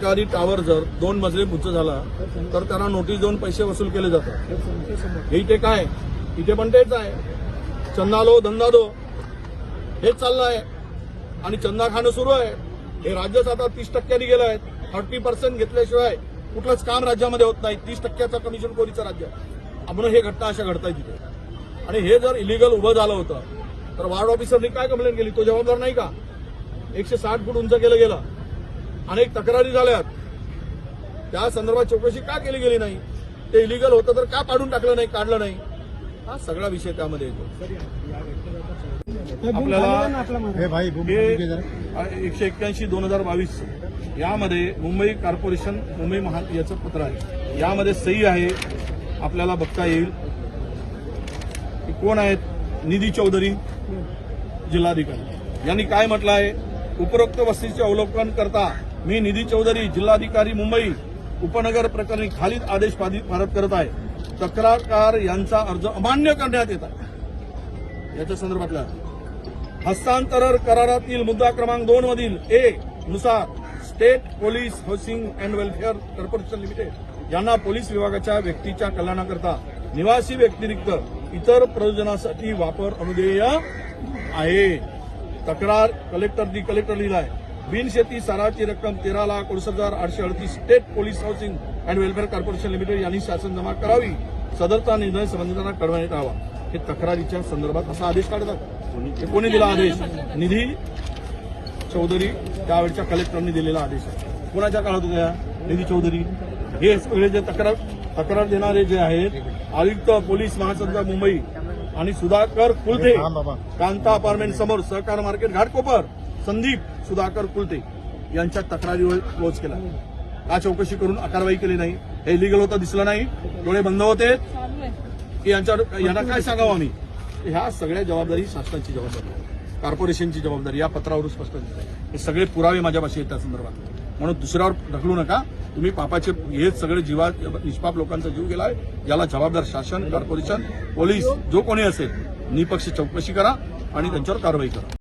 एखादी टावर जर दोन मजले उंच झाला तर त्यांना नोटीस देऊन पैसे वसूल केले जातात. हे इथे काय? इथे पण तेच आहे. चंदा लो धंदा दो हेच चाललं आहे. आणि चंदा खाणं सुरू आहे. हे राज्यच आता तीस टक्क्यांनी गेलं आहे. थर्टी पर्सेंट घेतल्याशिवाय कुठलंच काम राज्यामध्ये होत नाही. तीस टक्क्याचं कमिशन कोरीचं राज्य? म्हणून हे घटना अशा घडताय तिथे आणि हे जर इलिगल उभं झालं होतं तर वार्ड ऑफिसरनी काय कंप्लेंट केली? तो जबाबदार नाही का? एकशे साठ फूट उंच केलं गेलं. अनेक तक्रारी झाल्यात. त्या संदर्भात चौकशी का केली गेली नाही? ते इलिगल होतं तर का पाडून टाकलं नाही काढलं नाही? हा सगळा विषय त्यामध्ये येतो. आपल्याला भाई एकशे एक्क्याऐंशी दोन हजार बावीस यामध्ये मुंबई कॉर्पोरेशन मुंबई महा याचं पत्र आहे. यामध्ये सही आहे. आपल्याला बघता येईल की कोण आहेत? निधी चौधरी जिल्हाधिकारी. यांनी काय म्हटलं आहे? उपरोक्त वस्तीचे अवलोकन करता मी निधी चौधरी जिल्हाधिकारी मुंबई उपनगर प्रकरणी खालील आदेश पारित करत आहे. तक्रारकार यांचा अर्ज अमान्य करण्यात येत आहे. याच्या संदर्भातला हस्तांतरण करारातील मुद्दा क्रमांक दोन मधील ए नुसार state police housing and welfare corporation limited यांना पोलीस विभागाच्या व्यक्तीच्या कल्याणाकरता निवासी व्यतिरिक्त इतर प्रयोजनासाठी वापर अनुदेय आहे. तक्रार कलेक्टर दी कलेक्टर लिहिला आहे बिनशेती साराची रक्कम तेरा लाख अडुसष्ट हजार आठशे अडतीस state police housing and welfare corporation limited यांनी शासन जमा करावी. सदरचा निर्णय संबंधितांना कळवण्यात यावा. हे तक्रारीच्या संदर्भात असा आदेश काढतात. कोणी दिला आदेश? निधी चौधरी त्यावेळच्या कलेक्टरनी दिलेला आदेश आहे. कोणाच्या काळात होत्या? निधी चौधरी. हे सगळे जे तक्रार तक्रार देणारे जे आहेत आयुक्त पोलीस महासंचालक मुंबई आणि सुधाकर कुलथे कांता अपार्टमेंट समोर सहकार मार्केट घाटकोपर संदीप सुधाकर कुलते यांच्या तक्रारीवर क्लोज केला. का चौकशी करून कारवाई केली नाही? हे लिगल होता दिसलं नाही. डोळे बंद होते. की यांच्या यांना काय सांगावं आम्ही? ह्या सगळ्या जबाबदारी शासनाची जबाबदारी कॉर्पोरेशनची जबाबदारी या पत्रावरून स्पष्ट हे सगळे पुरावे माझ्यापाशी आहेत त्या संदर्भात. म्हणून दुसऱ्यावर ढकलू नका. तुम्ही पापाचे हे सगळे जीवा निष्पाप लोकांचा जीव गेलाय. याला जबाबदार शासन कॉर्पोरेशन पोलीस जो कोणी असेल निपक्ष चौकशी करा आणि त्यांच्यावर कारवाई करा.